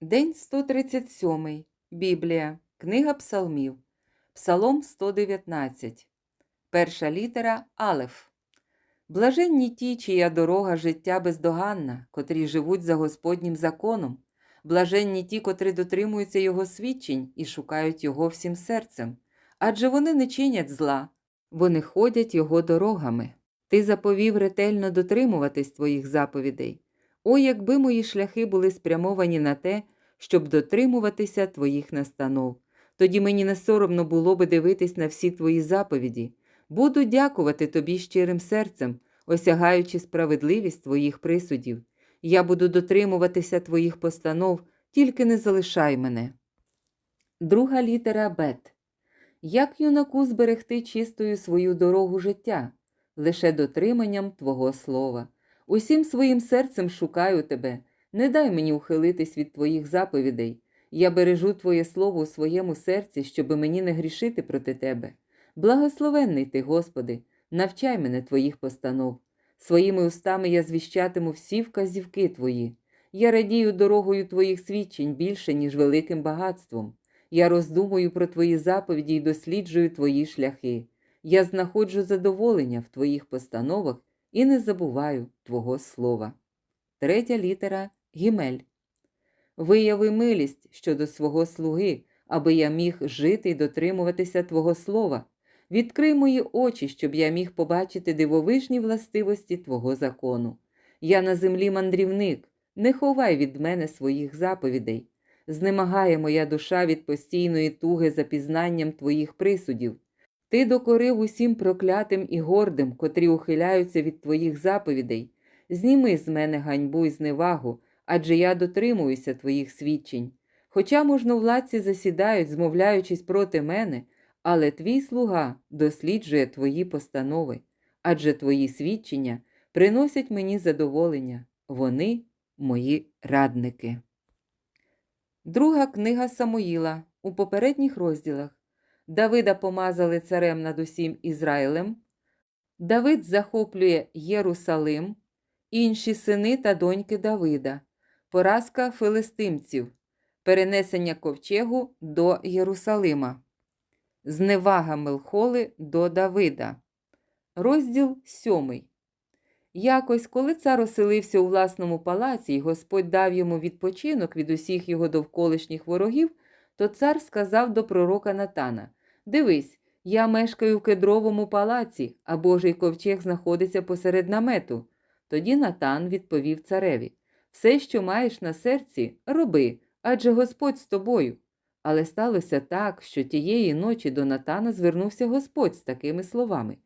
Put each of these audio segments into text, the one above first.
День 137. Біблія. Книга Псалмів. Псалом 119. Перша літера Алеф. Блаженні ті, чия дорога життя бездоганна, котрі живуть за Господнім законом. Блаженні ті, котрі дотримуються Його свідчень і шукають Його всім серцем. Адже вони не чинять зла, вони ходять Його дорогами. Ти заповів ретельно дотримуватись твоїх заповідей. О, якби мої шляхи були спрямовані на те, щоб дотримуватися твоїх настанов. Тоді мені не соромно було би дивитись на всі твої заповіді. Буду дякувати тобі щирим серцем, осягаючи справедливість твоїх присудів. Я буду дотримуватися твоїх постанов, тільки не залишай мене. Друга літера Бет. Як юнаку зберегти чистою свою дорогу життя, лише дотриманням Твого слова. Усім своїм серцем шукаю тебе, не дай мені ухилитись від твоїх заповідей. Я бережу Твоє слово у своєму серці, щоби мені не грішити проти тебе. Благословенний ти, Господи, навчай мене Твоїх постанов. Своїми устами я звіщатиму всі вказівки Твої. Я радію дорогою Твоїх свідчень більше, ніж великим багатством. Я роздумую про Твої заповіді і досліджую Твої шляхи. Я знаходжу задоволення в Твоїх постановах і не забуваю Твого слова. Третя літера Гімель. Вияви милість щодо свого слуги, аби я міг жити і дотримуватися Твого слова. Відкрий мої очі, щоб я міг побачити дивовижні властивості Твого закону. Я на землі мандрівник, не ховай від мене своїх заповідей. Знемагає моя душа від постійної туги за пізнанням Твоїх присудів. Ти докорив усім проклятим і гордим, котрі ухиляються від Твоїх заповідей. Зніми з мене ганьбу і зневагу, адже я дотримуюся Твоїх свідчень. Хоча можновладці засідають, змовляючись проти мене, але твій слуга досліджує твої постанови, адже твої свідчення приносять мені задоволення, вони мої радники. Друга книга Самуїла у попередніх розділах Давида помазали царем над усім Ізраїлем. Давид захоплює Єрусалим, інші сини та доньки Давида, поразка филистимців, перенесення ковчегу до Єрусалима. Зневага Мелхоли до Давида. Розділ сьомий. Якось, коли цар оселився у власному палаці, і Господь дав йому відпочинок від усіх його довколишніх ворогів, то цар сказав до пророка Натана: Дивись, я мешкаю в кедровому палаці, а Божий ковчег знаходиться посеред намету. Тоді Натан відповів цареві: Все, що маєш на серці, роби, адже Господь з тобою. Але сталося так, що тієї ночі до Натана звернувся Господь з такими словами: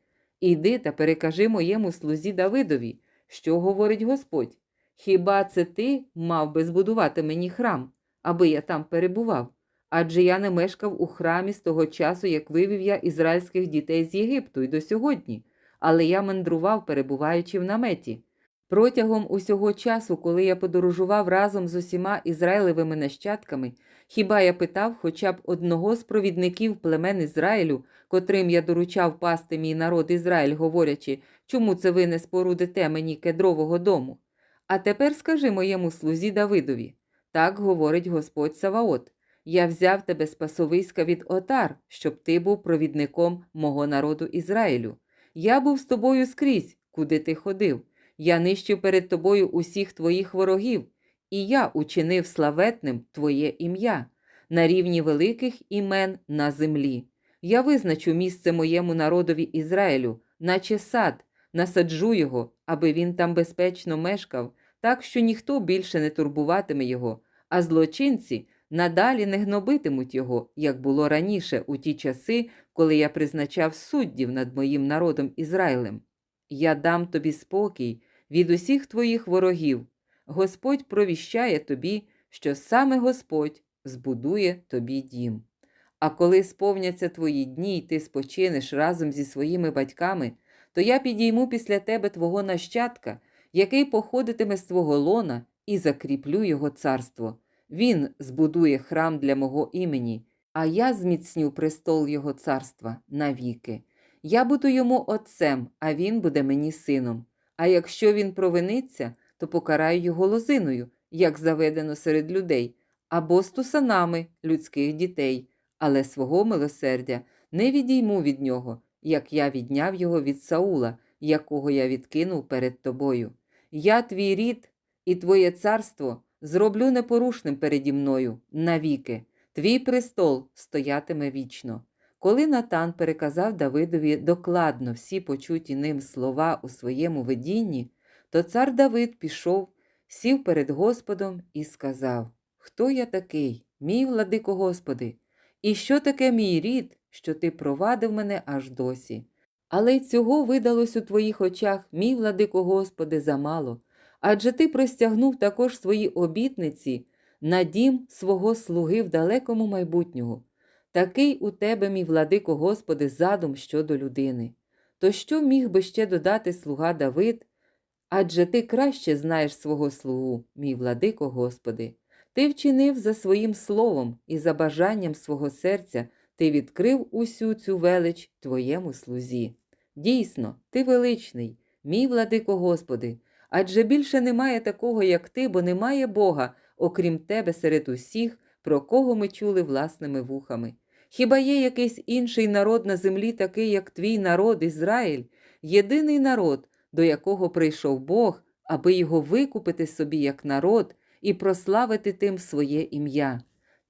Іди та перекажи моєму слузі Давидові, що говорить Господь. Хіба це ти мав би збудувати мені храм, аби я там перебував? Адже я не мешкав у храмі з того часу, як вивів я ізраїльських дітей з Єгипту і до сьогодні, але я мандрував, перебуваючи в наметі. Протягом усього часу, коли я подорожував разом з усіма ізраїлевими нащадками, хіба я питав хоча б одного з провідників племен Ізраїлю, котрим я доручав пасти мій народ Ізраїль, говорячи, чому це ви не спорудите мені кедрового дому? А тепер скажи моєму слузі Давидові так говорить Господь Саваот. Я взяв тебе з пасовиська від отар, щоб ти був провідником мого народу Ізраїлю. Я був з тобою скрізь, куди ти ходив. Я нищив перед тобою усіх твоїх ворогів, і я учинив славетним твоє ім'я на рівні великих імен на землі. Я визначу місце моєму народові Ізраїлю, наче сад, насаджу його, аби він там безпечно мешкав, так що ніхто більше не турбуватиме його, а злочинці надалі не гнобитимуть його, як було раніше у ті часи, коли я призначав суддів над моїм народом Ізраїлем. Я дам тобі спокій від усіх твоїх ворогів. Господь провіщає тобі, що саме Господь збудує тобі дім. А коли сповняться твої дні, і ти спочинеш разом зі своїми батьками, то я підійму після тебе твого нащадка, який походитиме з твого лона, і закріплю його царство. Він збудує храм для мого імені, а я зміцню престол його царства навіки. Я буду йому отцем, а він буде мені сином. А якщо він провиниться, то покараю його лозиною, як заведено серед людей, або стусанами людських дітей, але свого милосердя не відійму від нього, як я відняв його від Саула, якого я відкинув перед тобою. Я твій рід і твоє царство зроблю непорушним переді мною навіки. Твій престол стоятиме вічно. Коли Натан переказав Давидові докладно всі почуті ним слова у своєму видінні, то цар Давид пішов, сів перед Господом і сказав: Хто я такий, мій владико Господи, і що таке мій рід, що ти провадив мене аж досі? Але й цього видалось у твоїх очах, мій владико Господи, замало, адже ти простягнув також свої обітниці на дім свого слуги в далекому майбутнього. Такий у тебе, мій владико Господи, задум щодо людини. То що міг би ще додати слуга Давид? Адже ти краще знаєш свого слугу, мій владико Господи. Ти вчинив за своїм словом і за бажанням свого серця ти відкрив усю цю велич твоєму слузі. Дійсно, ти величний, мій владико Господи, адже більше немає такого, як ти, бо немає Бога, окрім тебе серед усіх, про кого ми чули власними вухами. Хіба є якийсь інший народ на землі, такий, як твій народ, Ізраїль, єдиний народ, до якого прийшов Бог, аби його викупити собі як народ і прославити тим своє ім'я?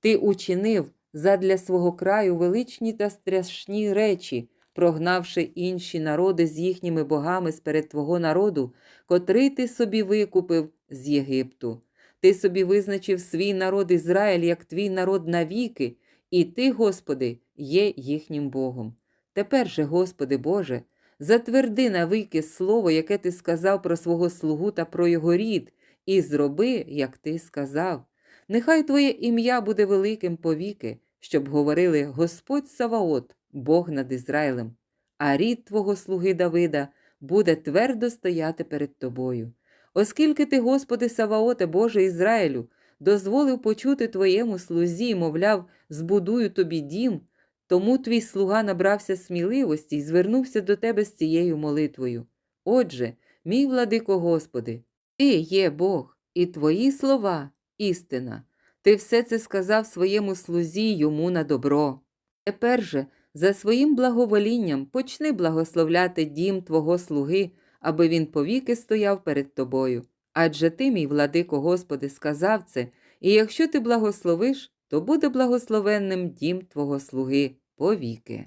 Ти учинив задля свого краю величні та страшні речі, прогнавши інші народи з їхніми богами сперед твого народу, котрий ти собі викупив з Єгипту. Ти собі визначив свій народ Ізраїль як твій народ навіки, і ти, Господи, є їхнім Богом. Тепер же, Господи Боже, затверди навики слово, яке ти сказав про свого слугу та про його рід, і зроби, як ти сказав. Нехай Твоє ім'я буде великим повіки, щоб говорили Господь Саваот, Бог над Ізраїлем, а рід Твого слуги Давида буде твердо стояти перед Тобою. Оскільки ти, Господи Саваоте, Боже Ізраїлю, дозволив почути Твоєму слузі, мовляв, збудую тобі дім, тому твій слуга набрався сміливості і звернувся до тебе з цією молитвою. Отже, мій владико Господи, Ти є Бог, і Твої слова істина. Ти все це сказав своєму слузі йому на добро. Тепер же, за своїм благоволінням, почни благословляти дім Твого слуги, аби він повіки стояв перед тобою. Адже ти, мій владико Господи, сказав це, і якщо ти благословиш, то буде благословенним дім Твого слуги повіки.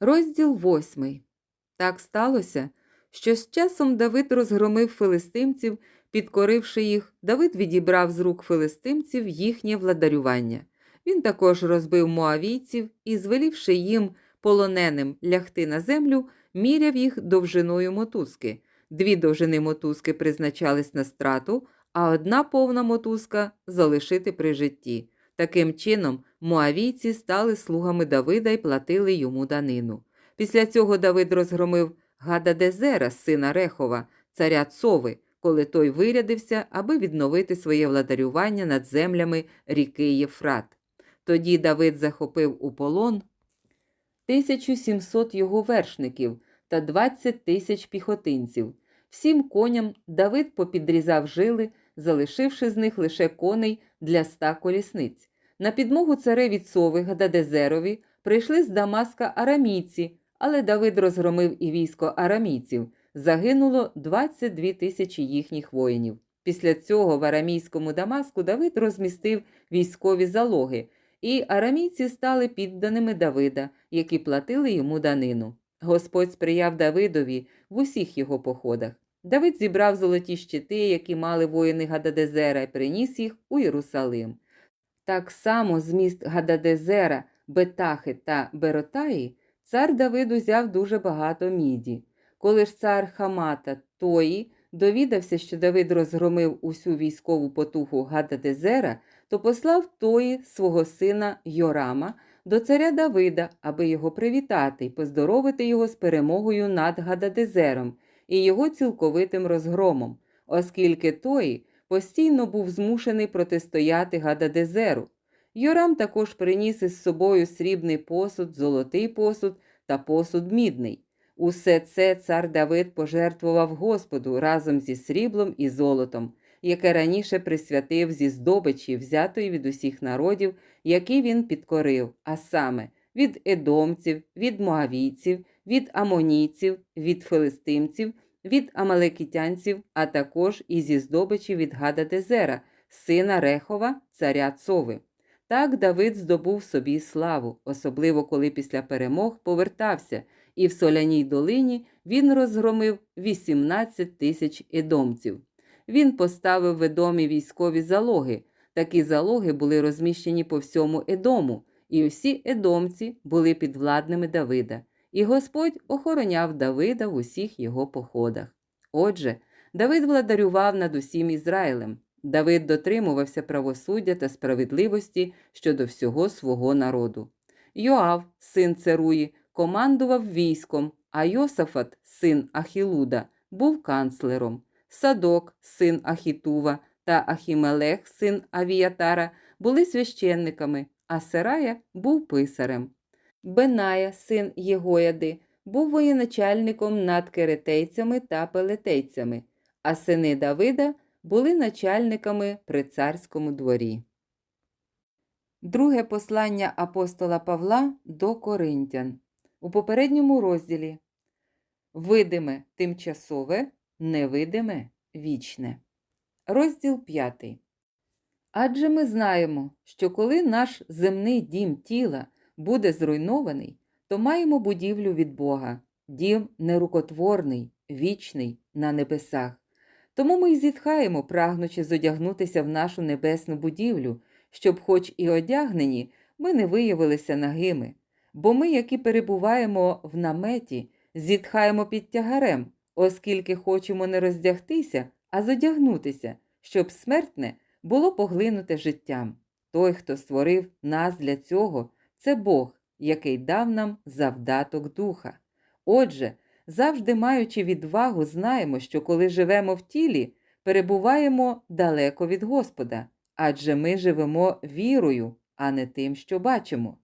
Розділ восьмий. Так сталося, що з часом Давид розгромив филистимців, підкоривши їх, Давид відібрав з рук филистимців їхнє владарювання. Він також розбив моавійців і, звелівши їм полоненим лягти на землю, міряв їх довжиною мотузки. Дві довжини мотузки призначались на страту, а одна повна мотузка залишити при житті. Таким чином, моавійці стали слугами Давида і платили йому данину. Після цього Давид розгромив Гададезера, сина Рехова, царя Цови, коли той вирядився, аби відновити своє владарювання над землями ріки Єфрат. Тоді Давид захопив у полон 1700 його вершників та 20 тисяч піхотинців. Всім коням Давид попідрізав жили, залишивши з них лише коней для ста колісниць. На підмогу цареві Цови Гададезерові прийшли з Дамаска арамійці, але Давид розгромив і військо арамійців. Загинуло 22 тисячі їхніх воїнів. Після цього в арамійському Дамаску Давид розмістив військові залоги, і арамійці стали підданими Давида, які платили йому данину. Господь сприяв Давидові в усіх його походах. Давид зібрав золоті щити, які мали воїни Гададезера, і приніс їх у Єрусалим. Так само з міст Гададезера, Бетахи та Беротаї цар Давид узяв дуже багато міді. Коли ж цар Хамата Тої довідався, що Давид розгромив усю військову потугу Гададезера, то послав Тої свого сина Йорама до царя Давида, аби його привітати і поздоровити його з перемогою над Гададезером і його цілковитим розгромом, оскільки той постійно був змушений протистояти Гададезеру. Йорам також приніс із собою срібний посуд, золотий посуд та посуд мідний. Усе це цар Давид пожертвував Господу разом зі сріблом і золотом. Яке раніше присвятив зі здобичі, взятої від усіх народів, які він підкорив, а саме від едомців, від моавійців, від амонійців, від филистимців, від амалекітянців, а також і зі здобичі від Гададезера, сина Рехова, царя Цови. Так Давид здобув собі славу, особливо коли після перемог повертався, і в соляній долині він розгромив 18 тисяч едомців. Він поставив в Едомі військові залоги. Такі залоги були розміщені по всьому Едому, і усі едомці були підвладними Давида, і Господь охороняв Давида в усіх його походах. Отже, Давид владарював над усім Ізраїлем. Давид дотримувався правосуддя та справедливості щодо всього свого народу. Йоав, син Церуї, командував військом, а Йосафат, син Ахілуда, був канцлером. Садок, син Ахітува, та Ахімелех, син Авіятара, були священниками, а Серая був писарем. Беная, син Єгояди, був воєначальником над керетейцями та пелетейцями, а сини Давида були начальниками при царському дворі. Друге послання апостола Павла до Коринтян. У попередньому розділі Видиме тимчасове, невидиме вічне. Розділ 5. Адже ми знаємо, що коли наш земний дім тіла буде зруйнований, то маємо будівлю від Бога, дім нерукотворний, вічний на небесах. Тому ми й зітхаємо, прагнучи зодягнутися в нашу небесну будівлю, щоб, хоч і одягнені, ми не виявилися нагими. Бо ми, які перебуваємо в наметі, зітхаємо під тягарем, оскільки хочемо не роздягтися, а зодягнутися, щоб смертне було поглинуте життям. Той, хто створив нас для цього, це Бог, який дав нам завдаток духа. Отже, завжди маючи відвагу, знаємо, що коли живемо в тілі, перебуваємо далеко від Господа, адже ми живемо вірою, а не тим, що бачимо.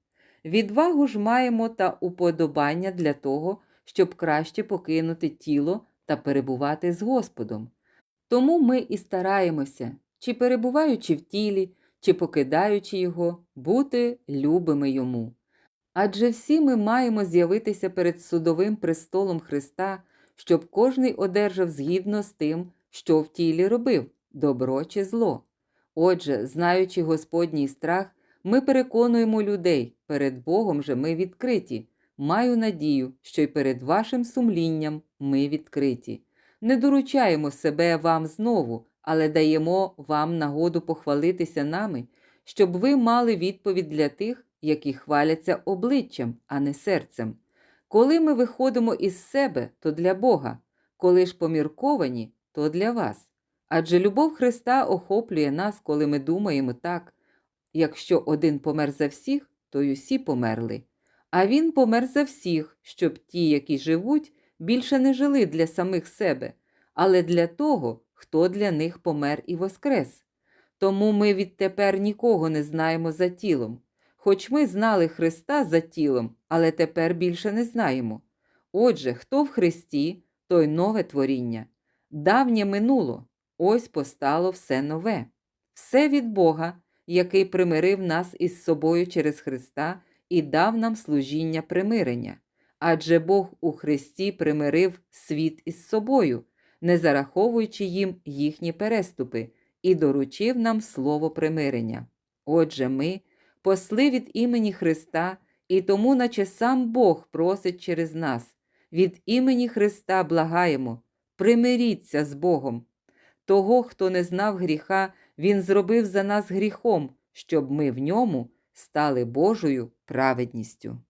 Відвагу ж маємо та уподобання для того, щоб краще покинути тіло та перебувати з Господом. Тому ми і стараємося, чи перебуваючи в тілі, чи покидаючи його, бути любими йому. Адже всі ми маємо з'явитися перед судовим престолом Христа, щоб кожний одержав згідно з тим, що в тілі робив, добро чи зло. Отже, знаючи Господній страх, ми переконуємо людей, перед Богом же ми відкриті. Маю надію, що й перед вашим сумлінням ми відкриті. Не доручаємо себе вам знову, але даємо вам нагоду похвалитися нами, щоб ви мали відповідь для тих, які хваляться обличчям, а не серцем. Коли ми виходимо із себе, то для Бога, коли ж помірковані, то для вас. Адже любов Христа охоплює нас, коли ми думаємо так. Якщо один помер за всіх, то й усі померли. А він помер за всіх, щоб ті, які живуть, більше не жили для самих себе, але для того, хто для них помер і воскрес. Тому ми відтепер нікого не знаємо за тілом. Хоч ми знали Христа за тілом, але тепер більше не знаємо. Отже, хто в Христі, той нове творіння. Давнє минуло, ось постало все нове. Все від Бога, який примирив нас із собою через Христа і дав нам служіння примирення. Адже Бог у Христі примирив світ із собою, не зараховуючи їм їхні переступи, і доручив нам слово примирення. Отже, ми, посли від імені Христа, і тому, наче сам Бог просить через нас, від імені Христа благаємо, примиріться з Богом. Того, хто не знав гріха, Він зробив за нас гріхом, щоб ми в ньому стали Божою праведністю.